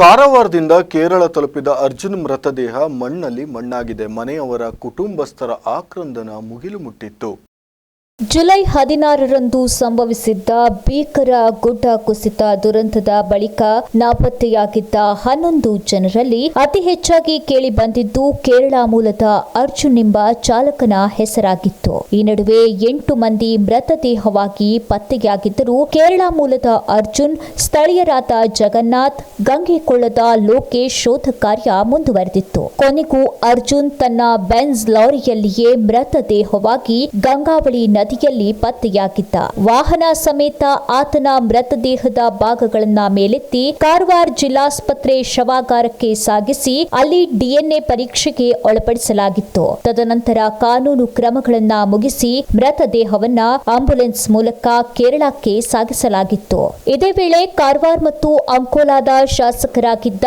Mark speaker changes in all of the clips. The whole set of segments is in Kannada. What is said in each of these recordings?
Speaker 1: ಕಾರವಾರದಿಂದ ಕೇರಳ ತಲುಪಿದ ಅರ್ಜುನ್ ಮೃತದೇಹ ಮಣ್ಣಲ್ಲಿ ಮಣ್ಣಾಗಿದೆ. ಮನೆಯವರ ಕುಟುಂಬಸ್ಥರ ಆಕ್ರಂದನ ಮುಗಿಲು ಮುಟ್ಟಿತ್ತು.
Speaker 2: ಜುಲೈ ಹದಿನಾರರಂದು ಸಂಭವಿಸಿದ್ದ ಭೀಕರ ಗುಡ್ಡ ಕುಸಿತ ದುರಂತದ ಬಳಿಕ ನಾಪತ್ತೆಯಾಗಿದ್ದ ಹನ್ನೊಂದು ಜನರಲ್ಲಿ ಅತಿ ಹೆಚ್ಚಾಗಿ ಕೇಳಿ ಬಂದಿದ್ದು ಕೇರಳ ಮೂಲದ ಅರ್ಜುನ್ ಎಂಬ ಚಾಲಕನ ಹೆಸರಾಗಿತ್ತು. ಈ ನಡುವೆ ಎಂಟು ಮಂದಿ ಮೃತದೇಹವಾಗಿ ಪತ್ತೆಯಾಗಿದ್ದರೂ ಕೇರಳ ಮೂಲದ ಅರ್ಜುನ್, ಸ್ಥಳೀಯರಾದ ಜಗನ್ನಾಥ್ ಗಂಗೆಕೊಳ್ಳದ ಲೋಕೇಶ್ ಶೋಧ ಕಾರ್ಯ ಮುಂದುವರೆದಿತ್ತು. ಕೊನೆಗೂ ಅರ್ಜುನ್ ತನ್ನ ಬೆನ್ಸ್ ಲಾರಿಯಲ್ಲಿಯೇ ಮೃತದೇಹವಾಗಿ ಗಂಗಾವಳಿ ನದಿಯಲ್ಲಿ ಪತ್ತೆಯಾಗಿದ್ದ ವಾಹನ ಸಮೇತ ಆತನ ಮೃತದೇಹದ ಭಾಗಗಳನ್ನ ಮೇಲೆತ್ತಿ ಕಾರವಾರ ಜಿಲ್ಲಾಸ್ಪತ್ರೆ ಶವಾಗಾರಕ್ಕೆ ಸಾಗಿಸಿ ಅಲ್ಲಿ ಡಿಎನ್ಎ ಪರೀಕ್ಷೆಗೆ ಒಳಪಡಿಸಲಾಗಿತ್ತು. ತದನಂತರ ಕಾನೂನು ಕ್ರಮಗಳನ್ನ ಮುಗಿಸಿ ಮೃತದೇಹವನ್ನ ಆಂಬ್ಯುಲೆನ್ಸ್ ಮೂಲಕ ಕೇರಳಕ್ಕೆ ಸಾಗಿಸಲಾಗಿತ್ತು. ಇದೇ ವೇಳೆ ಕಾರವಾರ ಮತ್ತು ಅಂಕೋಲಾದ ಶಾಸಕರಾಗಿದ್ದ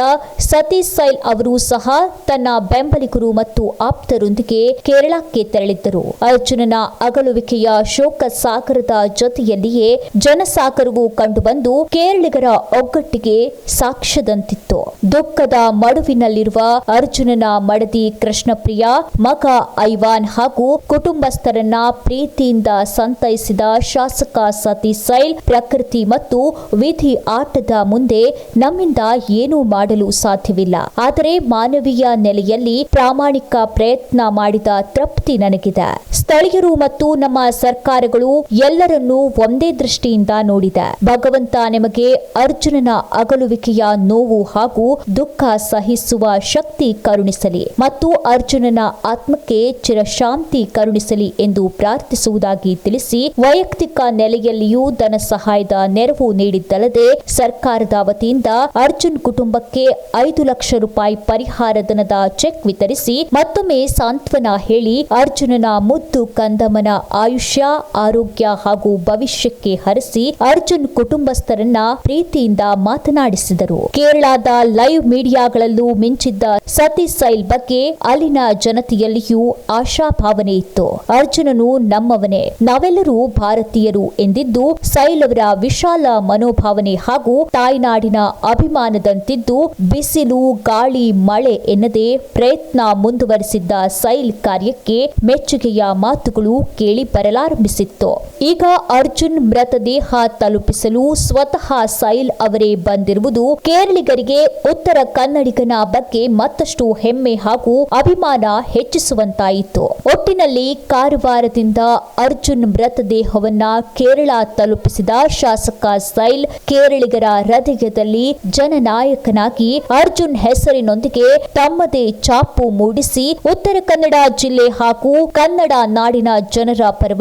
Speaker 2: ಸತೀಶ್ ಸೈಲ್ ಅವರು ಸಹ ತನ್ನ ಬೆಂಬಲಿಗರು ಮತ್ತು ಆಪ್ತರೊಂದಿಗೆ ಕೇರಳಕ್ಕೆ ತೆರಳಿದ್ದರು. ಅರ್ಜುನನ ಅಗಲುವಿಕೆಯ ಶೋಕ ಸಾಗರದ ಜೊತೆಯಲ್ಲಿಯೇ ಜನಸಾಗರವು ಕಂಡುಬಂದು ಕೇರಳಿಗರ ಒಗ್ಗಟ್ಟಿಗೆ ಸಾಕ್ಷ್ಯದಂತಿತ್ತು. ದುಃಖದ ಮಡುವಿನಲ್ಲಿರುವ ಅರ್ಜುನನ ಮಡದಿ ಕೃಷ್ಣಪ್ರಿಯ, ಮಗ ಐವಾನ್ ಹಾಗೂ ಕುಟುಂಬಸ್ಥರನ್ನ ಪ್ರೀತಿಯಿಂದ ಸಂತೈಸಿದ ಶಾಸಕ ಸತೀಶ್ ಸೈಲ್ ಪ್ರಕೃತಿ ಮತ್ತು ವಿಧಿ ಆಟದ ಮುಂದೆ ನಮ್ಮಿಂದ ಏನೂ ಮಾಡಲು ಸಾಧ್ಯವಿಲ್ಲ. ಆದರೆ ಮಾನವೀಯ ನೆಲೆಯಲ್ಲಿ ಪ್ರಾಮಾಣಿಕ ಪ್ರಯತ್ನ ಮಾಡಿದ ತೃಪ್ತಿ ನನಗಿದೆ. ಸ್ಥಳೀಯರು ಮತ್ತು ನಮ್ಮ ಸರ್ಕಾರಗಳು ಎಲ್ಲರನ್ನೂ ಒಂದೇ ದೃಷ್ಟಿಯಿಂದ ನೋಡಿದೆ. ಭಗವಂತ ನಿಮಗೆ ಅರ್ಜುನನ ಅಗಲುವಿಕೆಯ ನೋವು ಹಾಗೂ ದುಃಖ ಸಹಿಸುವ ಶಕ್ತಿ ಕರುಣಿಸಲಿ ಮತ್ತು ಅರ್ಜುನನ ಆತ್ಮಕ್ಕೆ ಚಿರಶಾಂತಿ ಕರುಣಿಸಲಿ ಎಂದು ಪ್ರಾರ್ಥಿಸುವುದಾಗಿ ತಿಳಿಸಿ ವೈಯಕ್ತಿಕ ನೆಲೆಯಲ್ಲಿಯೂ ಧನ ಸಹಾಯದ ನೆರವು ನೀಡಿದ್ದಲ್ಲದೆ ಸರ್ಕಾರದ ವತಿಯಿಂದ ಅರ್ಜುನ್ ಕುಟುಂಬಕ್ಕೆ ಐದು ಲಕ್ಷ ರೂಪಾಯಿ ಪರಿಹಾರ ಧನದ ಚೆಕ್ ವಿತರಿಸಿ ಮತ್ತೊಮ್ಮೆ ಸಾಂತ್ವನ ಹೇಳಿ ಅರ್ಜುನನ ಮುದ್ದು ಕಂದಮ್ಮನ ಆಯುಷ್ಯ ಆರೋಗ್ಯ ಹಾಗೂ ಭವಿಷ್ಯಕ್ಕೆ ಹರಿಸಿ ಅರ್ಜುನ್ ಕುಟುಂಬಸ್ಥರನ್ನ ಪ್ರೀತಿಯಿಂದ ಮಾತನಾಡಿಸಿದರು. ಕೇರಳದ ಲೈವ್ ಮೀಡಿಯಾಗಳಲ್ಲೂ ಮಿಂಚಿದ್ದ ಸತೀಶ್ ಸೈಲ್ ಬಗ್ಗೆ ಅಲ್ಲಿನ ಜನತೆಯಲ್ಲಿಯೂ ಆಶಾಭಾವನೆ ಇತ್ತು. ಅರ್ಜುನನು ನಮ್ಮವನೇ. ನಾವೆಲ್ಲರೂ ಭಾರತೀಯರು ಎಂದಿದ್ದು, ಸೈಲ್ ಅವರ ವಿಶಾಲ ಮನೋಭಾವನೆ ಹಾಗೂ ತಾಯ್ನಾಡಿನ ಅಭಿಮಾನದಂತಿದ್ದು, ಬಿಸಿಲು, ಗಾಳಿ, ಮಳೆ ಎನ್ನದೆ ಪ್ರಯತ್ನ ಮುಂದುವರೆಸಿದ್ದ ಸೈಲ್ ಕಾರ್ಯಕ್ಕೆ ಮೆಚ್ಚುಗೆಯ ಮಾತುಗಳು ಕೇಳಿ ಬರಲಾರಂಭಿಸಿತ್ತು ಈಗ ಅರ್ಜುನ್ ಮೃತದೇಹ ತಲುಪಿಸಲು ಸ್ವತಃ ಸೈಲ್ ಅವರೇ ಬಂದಿರುವುದು ಕೇರಳಿಗರಿಗೆ ಉತ್ತರ ಕನ್ನಡಿಗನ ಬಗ್ಗೆ ಮತ್ತಷ್ಟು ಹೆಮ್ಮೆ ಹಾಗೂ ಅಭಿಮಾನ ಹೆಚ್ಚಿಸುವಂತಾಯಿತು. ಒಟ್ಟಿನಲ್ಲಿ ಕಾರವಾರದಿಂದ ಅರ್ಜುನ್ ಮೃತದೇಹವನ್ನ ಕೇರಳ ತಲುಪಿಸಿದ ಶಾಸಕ ಸೈಲ್ ಕೇರಳಿಗರ ಹೃದಯದಲ್ಲಿ ಜನನಾಯಕನಾಗಿ ಅರ್ಜುನ್ ಹೆಸರಿನೊಂದಿಗೆ ತಮ್ಮದೇ ಚಾಪು ಮೂಡಿಸಿ ಉತ್ತರ ಕನ್ನಡ ಜಿಲ್ಲೆ ಹಾಗೂ ಕನ್ನಡ ನಾಡಿನ ಜನರ ಪರವಾಗಿ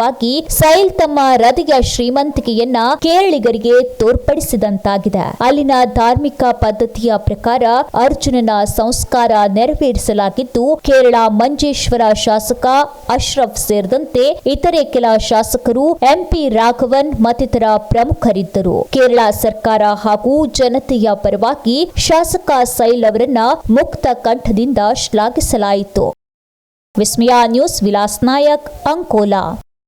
Speaker 2: ಸೈಲ್ ತಮ್ಮ ಹೃದಯ ಶ್ರೀಮಂತಿಕೆಯನ್ನ ಕೇರಳಿಗರಿಗೆ ತೋರ್ಪಡಿಸಿದಂತಾಗಿದೆ. ಅಲ್ಲಿನ ಧಾರ್ಮಿಕ ಪದ್ಧತಿಯ ಪ್ರಕಾರ ಅರ್ಜುನನ ಸಂಸ್ಕಾರ ನೆರವೇರಿಸಲಾಗಿದ್ದು, ಕೇರಳ ಮಂಜೇಶ್ವರ ಶಾಸಕ ಅಶ್ರಫ್ ಸೇರಿದಂತೆ ಇತರೆ ಕೆಲ ಶಾಸಕರು ಎಂಪಿ ರಾಘವನ್ ಮತ್ತಿತರ ಪ್ರಮುಖರಿದ್ದರು. ಕೇರಳ ಸರ್ಕಾರ ಹಾಗೂ ಜನತೆಯ ಪರವಾಗಿ ಶಾಸಕ ಸೈಲ್ ಅವರನ್ನ ಮುಕ್ತ ಕಂಠದಿಂದ ಶ್ಲಾಘಿಸಲಾಯಿತು. ವಿಸ್ಮಯ ನ್ಯೂಸ್ ವಿಲಾಸ್ ನಾಯಕ್, ಅಂಕೋಲಾ.